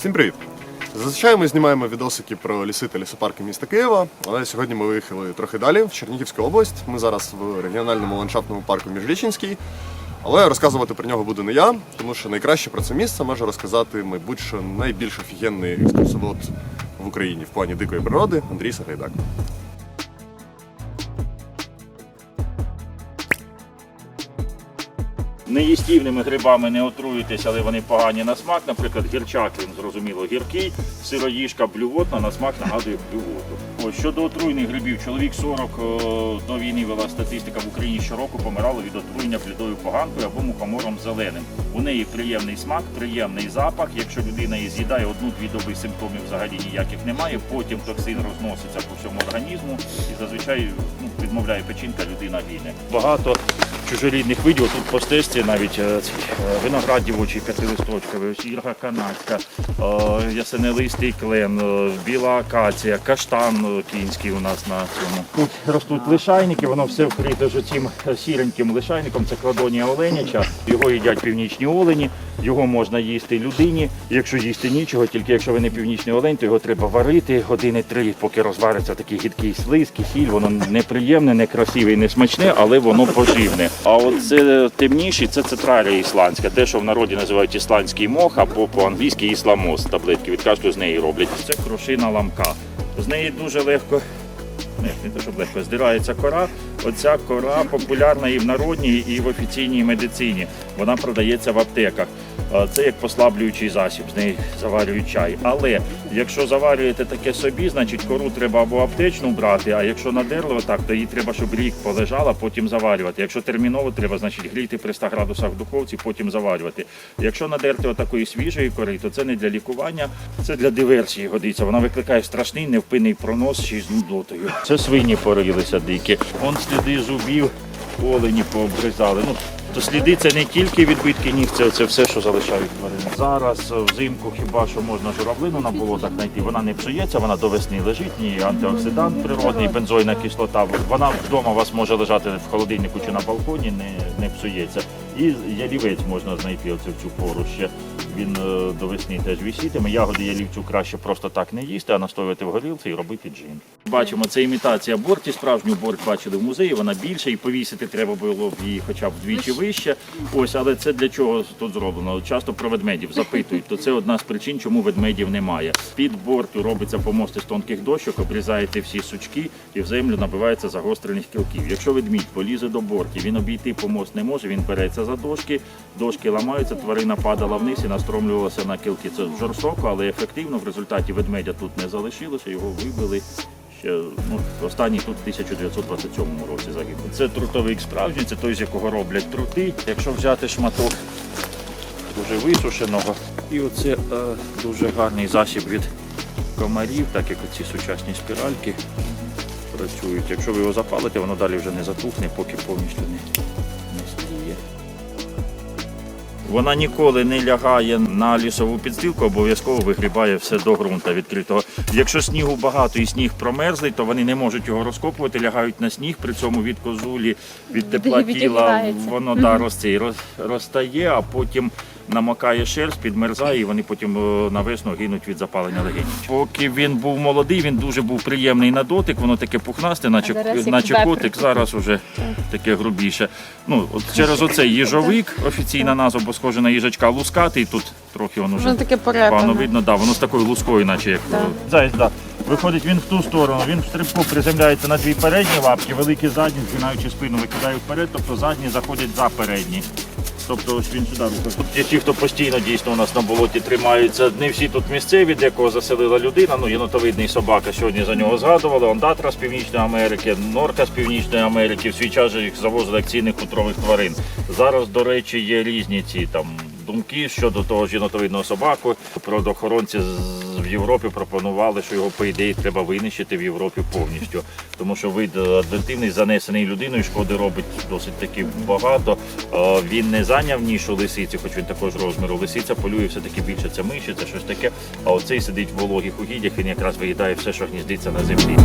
Всім привіт! Зазвичай ми знімаємо відосики про ліси та лісопарки міста Києва, але сьогодні ми виїхали трохи далі, в Чернігівську область. Ми зараз в регіональному ландшафтному парку Міжріченський. Але розказувати про нього буду не я, тому що найкраще про це місце може розказати, мабуть, що найбільш офігенний екскурсовод в Україні в плані дикої природи Андрій Сагайдак. Неїстівними грибами не отруїтесь, але вони погані на смак. Наприклад, гірчак, він зрозуміло гіркий, сироїжка блювотна на смак нагадує блювоту. Ось щодо отруйних грибів, чоловік 40 до війни вела статистика в Україні щороку помирало від отруєння блідою поганкою або мухомором зеленим. У неї приємний смак, приємний запах. Якщо людина її з'їдає одну-дві доби симптомів взагалі ніяких немає. Потім токсин розноситься по всьому організму і зазвичай ну, відмовляє печінка, людина гине. Багато чужорідних видів. Тут по стежці навіть е, е, виноград дівочий ірга канадська, е, ясенелистий клен, біла акація, каштан кінський у нас на цьому. Тут ростуть лишайники, воно все вкрите ж цим сіреньким лишайником. Це кладонія оленяча. Його їдять північні олені. Його можна їсти людині. Якщо їсти нічого, тільки якщо ви не північний олень, то його треба варити години три, поки розвариться такий гідкий слиз, кисіль. Воно неприємне, некрасиве і не смачне, але воно поживне. А от це темніший, це централія ісландська, те, що в народі називають ісландський мох, або по-англійськи ісламоз. Таблетки від з неї роблять. Це крушина ламка. З неї дуже легко не, не те, щоб легко здирається кора. Оця кора популярна і в народній, і в офіційній медицині. Вона продається в аптеках. А Це як послаблюючий засіб, з неї заварюють чай. Але якщо заварюєте таке собі, значить кору треба або аптечну брати, а якщо на дерево так, то її треба, щоб рік полежала, потім заварювати. Якщо терміново треба, значить гріти при 100 градусах в духовці, потім заварювати. Якщо надерти отакої свіжої кори, то це не для лікування, це для диверсії годиться. Вона викликає страшний невпинний пронос й з нудотою. Це свині порилися дикі. Вон сліди зубів, олені пообрізали. Ну, то сліди це не тільки відбитки ніг, це, це все, що залишають тварини. Зараз е, взимку хіба що можна журавлину на болотах знайти. Вона не псується, вона до весни лежить, ні антиоксидант природний, бензойна кислота. Вона вдома у вас може лежати в холодильнику чи на балконі, не, не псується. І ялівець можна знайти оце в цю пору ще. Він е, до весни теж висітиме. Ягоди ялівцю краще просто так не їсти, а настоювати в горілці і робити джин. Бачимо, це імітація борті. Справжню борт бачили в музеї. Вона більша і повісити треба було б її хоча б вдвічі вище. Ось, але це для чого тут зроблено? Часто про ведмедів запитують, то це одна з причин, чому ведмедів немає. Під борту робиться помост із тонких дощок, обрізаєте всі сучки і в землю набивається загострених кілків. Якщо ведмідь полізе до бортів, він обійти помост не може, він береться за дошки, дошки ламаються, тварина падала вниз і настромлювалася на кілки. Це жорстоко, але ефективно. В результаті ведмедя тут не залишилося, його вибили. Ще ну, останній тут в 1927 році загинув. Це трутовик справжній, це той, з якого роблять трути. Якщо взяти шматок дуже висушеного, і оце е, дуже гарний засіб від комарів, так як оці сучасні спіральки працюють. Якщо ви його запалите, воно далі вже не затухне, поки повністю не Вона ніколи не лягає на лісову підстилку, обов'язково вигрібає все до ґрунта відкритого. Якщо снігу багато і сніг промерзлий, то вони не можуть його розкопувати, лягають на сніг, при цьому від козулі, від тепла тіла воно да, розце- роз, розтає, а потім намокає шерсть, підмерзає, і вони потім е, на весну гинуть від запалення легенів. Поки він був молодий, він дуже був приємний на дотик, воно таке пухнасте, наче, зараз наче котик, зараз уже таке грубіше. Ну, от через оцей їжовик, офіційна назва, бо схоже на їжачка лускатий, тут трохи воно вже Воно таке погано видно, да, воно з такою лускою, наче як Так. е, да. Виходить він в ту сторону, він в стрибку приземляється на дві передні лапки, великі задні, згинаючи спину, викидає вперед, тобто задні заходять за передні. Тобто ось він сюди рухає. Тут є ті, хто постійно дійсно у нас на болоті тримаються. Не всі тут місцеві, де кого заселила людина. Ну, єнотовидний собака сьогодні за нього згадували. Ондатра з Північної Америки, норка з Північної Америки. В свій час їх завозили як цінних хутрових тварин. Зараз, до речі, є різні ці там думки щодо того ж єнотовидного собаку. Природоохоронці в Європі пропонували, що його по ідеї треба винищити в Європі повністю, тому що вид адвентивний занесений людиною шкоди робить досить таки багато. Е, Він не зайняв нішу лисиці, хоч він також розміру. Лисиця полює все таки більше. Це миші, це щось таке. А оцей сидить в вологих угіддях, він якраз виїдає все, що гніздиться на землі.